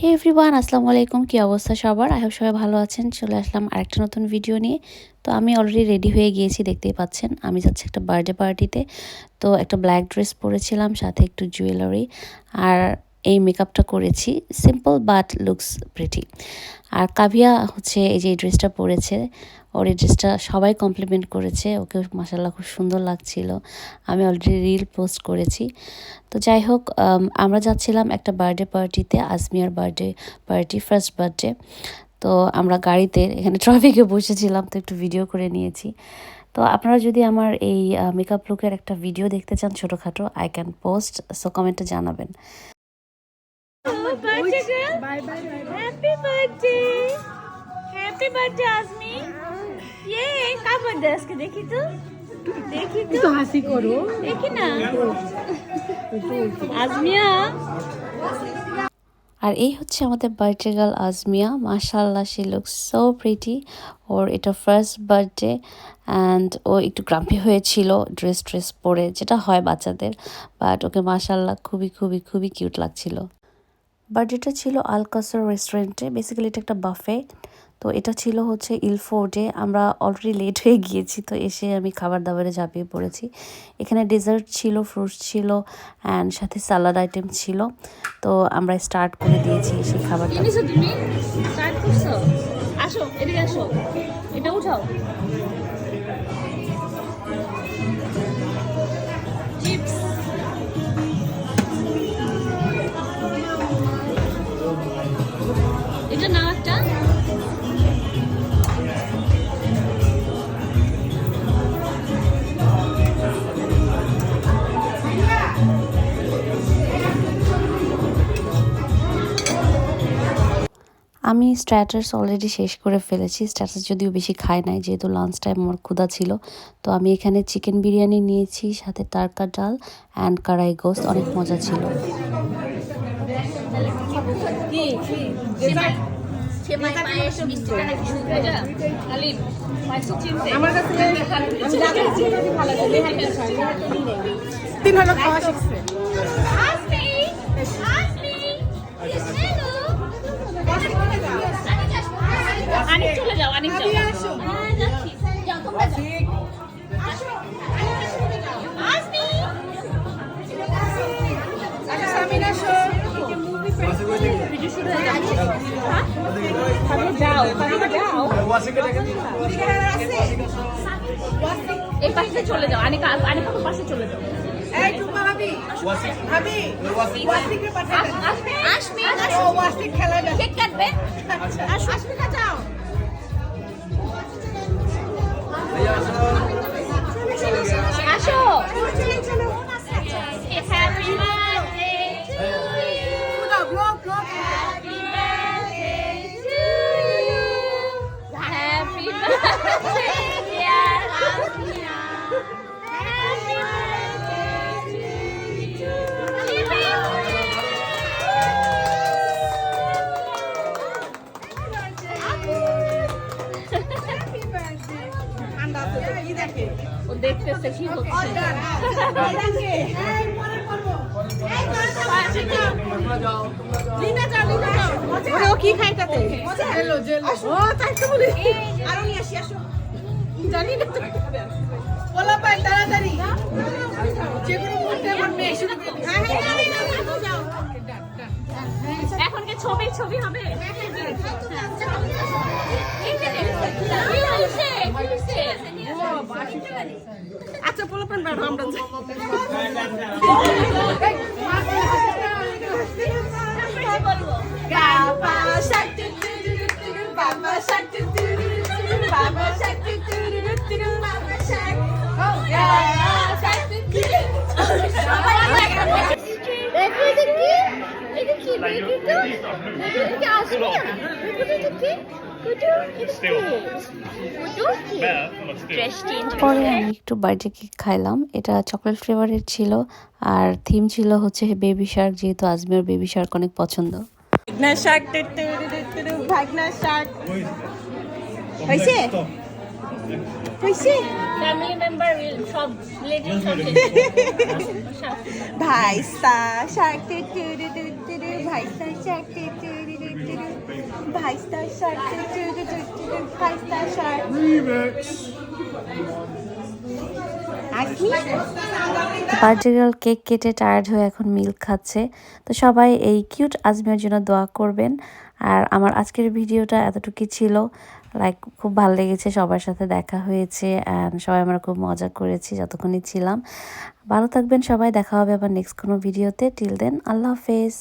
হে everyone আসসালামু আলাইকুম। কী অবস্থা সবার? আই হোপ সবাই ভালো আছেন। চলে আসলাম আরেকটা নতুন ভিডিও নিয়ে। তো আমি অলরেডি রেডি হয়ে গিয়েছি, দেখতেই পাচ্ছেন। আমি যাচ্ছি একটা বার্থডে পার্টিতে তো। একটা ব্ল্যাক ড্রেস পরেছিলাম, সাথে একটু জুয়েলারি আর এই মেকআপটা করেছি। সিম্পল বাট লুকস প্রিটি আর কাভিয়া হচ্ছে এই যে এই ড্রেসটা পরেছে, ওর এই ড্রেসটা সবাই কমপ্লিমেন্ট করেছে, ওকে মাসাল্লাহ খুব সুন্দর লাগছিল। আমি অলরেডি রিল পোস্ট করেছি। তো যাই হোক আমরা যাচ্ছিলাম একটা বার্থডে পার্টিতে আজমিয়ার বার্থডে পার্টি ফার্স্ট বার্থডে তো আমরা গাড়িতে, এখানে ট্রাফিকে বসেছিলাম, তো একটু ভিডিও করে নিয়েছি। তো আপনারা যদি আমার এই মেকআপ লুকের একটা ভিডিও দেখতে চান ছোটোখাটো আই ক্যান পোস্ট সো কমেন্টে জানাবেন। Birthday, girl. Bye, bye, bye. bye. Happy birthday. Happy birthday, Azmi. Yay, দেখি তো হাসি করো দেখি না আজমিয়া আর এই হচ্ছে আমাদের বার্থডে গার্ল আজমিয়া মাশাল্লাহ সি লুক সো প্রিটি ওর এটা ফার্স্ট বার্থডে অ্যান্ড ও একটু গ্রাম্পি হয়েছিল ড্রেস ট্রেস পরে যেটা হয় বাচ্চাদের বাট ওকে মাশাল্লাহ খুবই খুবই খুবই কিউট লাগছিল বার্থডেটা ছিল আলকাসার রেস্টুরেন্টে। বেসিক্যালি এটা একটা বাফে তো এটা ছিল হচ্ছে ইলফোর্ডে। আমরা অলরেডি লেট হয়ে গিয়েছি, তো এসে আমি খাবার দাবারে ঝাঁপিয়ে পড়েছি। এখানে ডেজার্ট ছিল ফ্রুটস ছিল অ্যান্ড সাথে সালাড আইটেম ছিল। তো আমরা স্টার্ট করে দিয়েছি সেই এটা উঠাও। আমি স্ট্যাটার্স অলরেডি শেষ করে ফেলেছি। স্ট্যাটার্স যদিও বেশি খাই নাই, যেহেতু লাঞ্চ টাইম আমার ক্ষুধা ছিল। তো আমি এখানে চিকেন বিরিয়ানি নিয়েছি, সাথে তারকা ডাল অ্যান্ড কারাই গোস্ত, অনেক মজা ছিল। সেমাই সেমাই পায়েস আনিক চলে যাও আনিক যাও। হ্যাঁ যাচ্ছি। যাও তোমরা যাও। আসমি আচ্ছা সামিন আসো। এই পাশে চলে যাও। আনিকা আনিকা পাশে চলে যাও। এই টুপা ভাবি। ভাবি ওয়াসিকে পাঠাই দেন। আসমি আসমি ওয়াসিক খেলা দেন কাটবে। আসো আসমিকা যাও। ও দেখতেছে কি হচ্ছে এই মনে করব এই লিনা যাও লিনা যাও ওরে ও কি খাইতাতে জেলো জেলো ও তাই তো বলি আরও নিয়ে আসি আসো জানি না বলা পাই তাড়াতাড়ি যে কোনো মুহূর্তে আমার মেয়ে শুরু হ্যাঁ হ্যাঁ না না না যাও এখন কি ছবি ছবি হবে আচ্ছা বলো পান বাবা আমরা Papa পরে আমি একটু বার্থডে কেক খাইলাম। এটা চকলেট ফ্লেভারের ছিল, আর থিম ছিল হচ্ছে বেবি শার্ক যেহেতু আজমের বেবি শার্ক অনেক পছন্দ। ভাগনা শার্ক হয়েছে? হয়েছে ভাইসা ভাইসা. বার্থডে গার্ল কেক কেটে টায়ার্ড হয়ে এখন মিল্ক খাচ্ছে। তো সবাই এই কিউট আজমিয়ার জন্য দোয়া করবেন। আর আমার আজকের ভিডিওটা এতটুকুই ছিল। লাইক খুব ভালো লেগেছে সবার সাথে দেখা হয়েছে অ্যান্ড সবাই আমরা খুব মজা করেছি যতক্ষণই ছিলাম। ভালো থাকবেন সবাই, দেখা হবে আবার নেক্সট কোনো ভিডিওতে টিল দেন আল্লাহ হাফেজ।